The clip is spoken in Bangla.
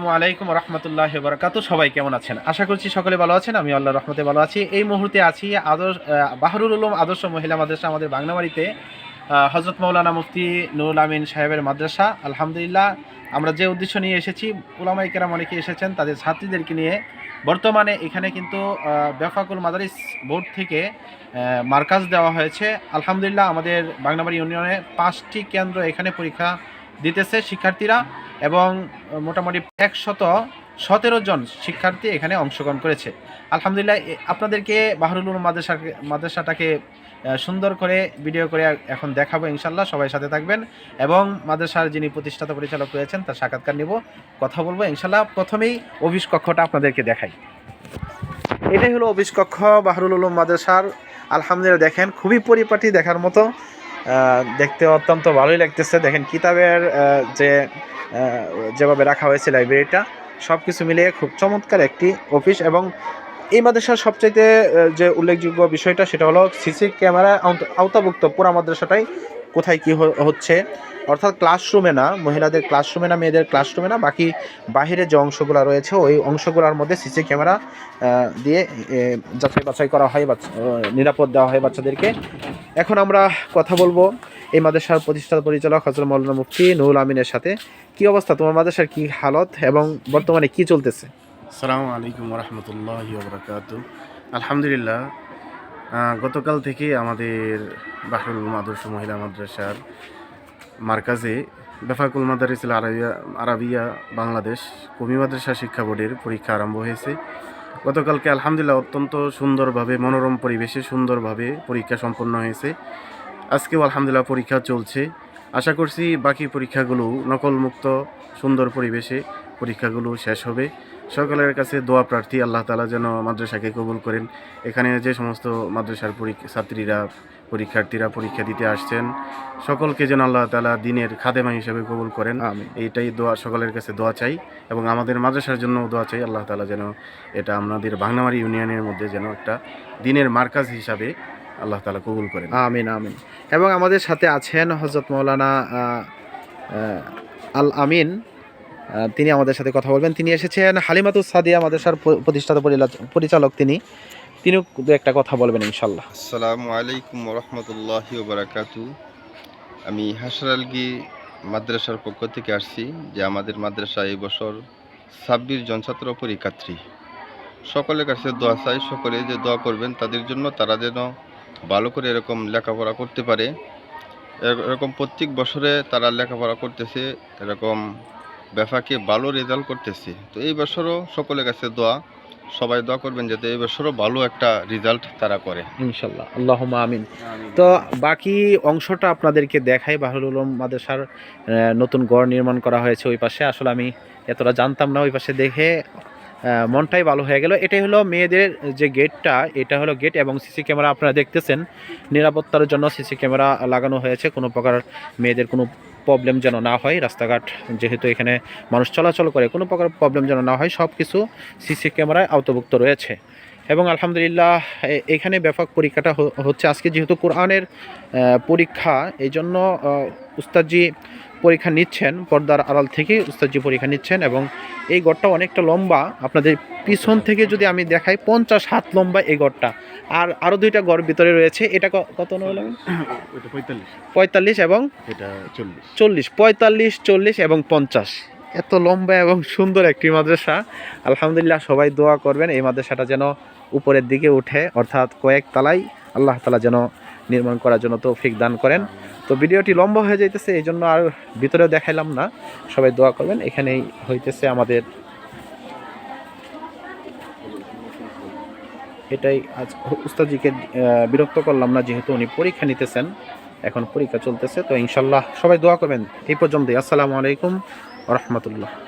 আলাইকুম রহমতুল্লাহ বরকাত সবাই কেমন আছেন? আশা করছি সকলে ভালো আছেন, আমি আল্লাহ রহমতে ভালো আছি। এই মুহূর্তে আছি আদর্শ বাহরুল উলুম আদর্শ মহিলা মাদ্রাসা আমাদের বাংলাবাড়িতে হজরত মৌলানা মুফতি নুরুল আমিন সাহেবের মাদ্রাসা। আলহামদুলিল্লাহ, আমরা যে উদ্দেশ্য নিয়ে এসেছি উলামাই কেরাম অনেকে এসেছেন, তাদের ছাত্রীদেরকে নিয়ে। বর্তমানে এখানে কিন্তু বেফাকুল মাদারিস বোর্ড থেকে মার্কাজ দেওয়া হয়েছে। আলহামদুলিল্লাহ, আমাদের বাংলাবাড়ি ইউনিয়নে পাঁচটি কেন্দ্র এখানে পরীক্ষা দিতেছে শিক্ষার্থীরা এবং মোটামুটি একশত সতেরো জন শিক্ষার্থী এখানে অংশগ্রহণ করেছে। আলহামদুলিল্লাহ আপনাদেরকে বাহরুল মাদ্রাসা মাদ্রাসাটাকে সুন্দর করে ভিডিও করে এখন দেখাবো ইনশাল্লাহ সবাই সাথে থাকবেন এবং মাদ্রাসার যিনি প্রতিষ্ঠাতা পরিচালক রয়েছেন তার সাক্ষাৎকার নিব, কথা বলব ইনশাল্লাহ প্রথমেই অফিস কক্ষটা আপনাদেরকে দেখাই। এটাই হলো অফিস কক্ষ বাহরুল মাদ্রাসার। আলহামদুলিল্লাহ, দেখেন খুবই পরিপাটি দেখার মতো। দেখতে অত্যন্ত ভালোই লাগতেছে। দেখেন, কিতাবের যে যেভাবে রাখা হয়েছে লাইব্রেরিটা সব কিছু মিলিয়ে খুব চমৎকার একটি অফিস এবং এই মাদ্রাসার সবচাইতে যে উল্লেখযোগ্য বিষয়টা সেটা হলো সিসি ক্যামেরা আওতাভুক্ত পুরা মাদ্রাসাটাই কোথায় কি হচ্ছে। অর্থাৎ ক্লাসরুমে না, মহিলাদের ক্লাসরুমে না, মেয়েদের ক্লাসরুমে না, বাকি বাহিরে যে অংশগুলো রয়েছে, ওই অংশগুলোর মধ্যে সিসি ক্যামেরা দিয়ে যাচাই বাছাই করা হয় নিরাপদ দেওয়া হয় বাচ্চাদেরকে। এখন আমরা কথা বলব এই মাদ্রাসার প্রতিষ্ঠাতা পরিচালক হজরত মৌলানা মুফতি নুরুল আমিনের সাথে। কি অবস্থা? তোমার মাদ্রাসার কি হালত এবং বর্তমানে কি চলতেছে? আসসালামু আলাইকুম রহমতুল্লাহ বরকাত আলহামদুলিল্লাহ গতকাল থেকে আমাদের বাহরুল আদর্শ মহিলা মাদ্রাসার মার্কাজে বেফাকুল মাদারিসুল আরাবিয়া আরাবিয়া বাংলাদেশ কমি মাদ্রাসা শিক্ষা বোর্ডের পরীক্ষা আরম্ভ হয়েছে। গতকালকে আলহামদুলিল্লাহ অত্যন্ত সুন্দরভাবে, মনোরম পরিবেশে সুন্দরভাবে পরীক্ষা সম্পন্ন হয়েছে। আজকেও আলহামদুলিল্লাহ পরীক্ষা চলছে। আশা করছি বাকি পরীক্ষাগুলো নকলমুক্ত, সুন্দর পরিবেশে পরীক্ষাগুলো শেষ হবে। সকলের কাছে দোয়া প্রার্থী আল্লাহ তালা যেন মাদ্রাসাকে কবুল করেন। এখানে যে সমস্ত মাদ্রাসার ছাত্রীরা পরীক্ষার্থীরা পরীক্ষা দিতে আসছেন সকলকে যেন আল্লাহ তালা দিনের খাদেমা হিসেবে কবুল করেন। আমি এইটাই দোয়া সকলের কাছে দোয়া চাই এবং আমাদের মাদ্রাসার জন্য দোয়া চাই আল্লাহ তালা যেন এটা আমাদের বাংলামারি ইউনিয়নের মধ্যে যেন একটা দিনের মার্কাজ হিসাবে আল্লাহ তালা কবুল করেন। আমিন আমিন। এবং আমাদের সাথে আছেন হজরত মৌলানা আল আমিন তিনি আমাদের সাথে কথা বলবেন। তিনি এসেছেন হালিমাতুস সাদিয়া মাদ্রাসার প্রতিষ্ঠাতা পরিচালক তিনি। তিনিও দু একটা কথা বলবেন ইনশাল্লাহ আসসালামু আলাইকুম রহমতুল্লাহি বারাকাতু। আমি হাসার আলগি মাদ্রাসার পক্ষ থেকে আসছি যে আমাদের মাদ্রাসা এই বছর ছাব্বিশ জন ছাত্র পরীক্ষার্থী। সকলের কাছে দোয়া চাই সকলে যে দোয়া করবেন, তাদের জন্য তারা যেন ভালো করে এরকম লেখাপড়া করতে পারে। এর- এরকম প্রত্যেক বছরে তারা লেখাপড়া করতেছে, এরকম ব্যাপাকে ভালো রেজাল্ট করতেছি। তো এই বছরও সকলের কাছে দোয়া। সবাই দোয়া করবেন যাতে এই বছরও ভালো একটা রেজাল্ট তারা করে। ইনশাল্লাহ। আল্লাহ আমিন। তো বাকি অংশটা আপনাদেরকে দেখাই। বাহুল উলুম মাদ্রাসার আহ, নতুন গড় নির্মাণ করা হয়েছে ওই পাশে। আসলে আমি এতটা জানতাম না ওই পাশে দেখে মনটাই ভালো হয়ে গেল। এটাই হলো মেয়েদের যে গেটটা এটা হলো গেট এবং সিসি ক্যামেরা আপনারা দেখতেছেন। নিরাপত্তার জন্য সিসি ক্যামেরা লাগানো হয়েছে। কোনো প্রকার মেয়েদের কোনো প্রবলেম যেন না হয়, রাস্তাঘাট যেহেতু এখানে মানুষ চলাচল করে, কোনো প্রকার প্রবলেম যেন না হয় সব কিছু সিসি ক্যামেরায় আওতাভুক্ত রয়েছে। এবং আলহামদুলিল্লাহ এখানে ব্যাপক পরীক্ষাটা হচ্ছে। আজকে যেহেতু কোরআনের পরীক্ষা এই জন্য উস্তাদজি পরীক্ষা নিচ্ছেন পর্দার আড়াল থেকে উস্তাদজি পরীক্ষা নিচ্ছেন এবং এই গড়টা অনেকটা লম্বা। আপনাদের পিছন থেকে যদি আমি দেখাই পঞ্চাশ হাত লম্বা এই গড়টা। আর আরও দুইটা গড় ভিতরে রয়েছে। এটা কত ওইটা পঁয়তাল্লিশ এবং এটা চল্লিশ। চল্লিশ। পঁয়তাল্লিশ চল্লিশ এবং পঞ্চাশ। এত লম্বা এবং সুন্দর একটি মাদ্রাসা। আলহামদুলিল্লাহ সবাই দোয়া করবেন। এই মাদ্রাসাটা যেন উপরের দিকে উঠে অর্থাৎ কয়েক তালাই আল্লাহ তালা যেন নির্মাণ করার জন্য তৌফিক দান করেন। তো ভিডিওটি লম্বা হয়ে যাইতেছে এই জন্য আর ভিতরেও দেখাইলাম না। সবাই দোয়া করবেন এখানেই হইতেছে আমাদের এটাই আজ উস্তাদজিকে আহ, বিরক্ত করলাম না যেহেতু উনি পরীক্ষা নিতেছেন এখন পরীক্ষা চলতেছে। তো ইনশাল্লাহ সবাই দোয়া করবেন। এই পর্যন্তই। আসসালামু আলাইকুম রহমতুল্লাহ।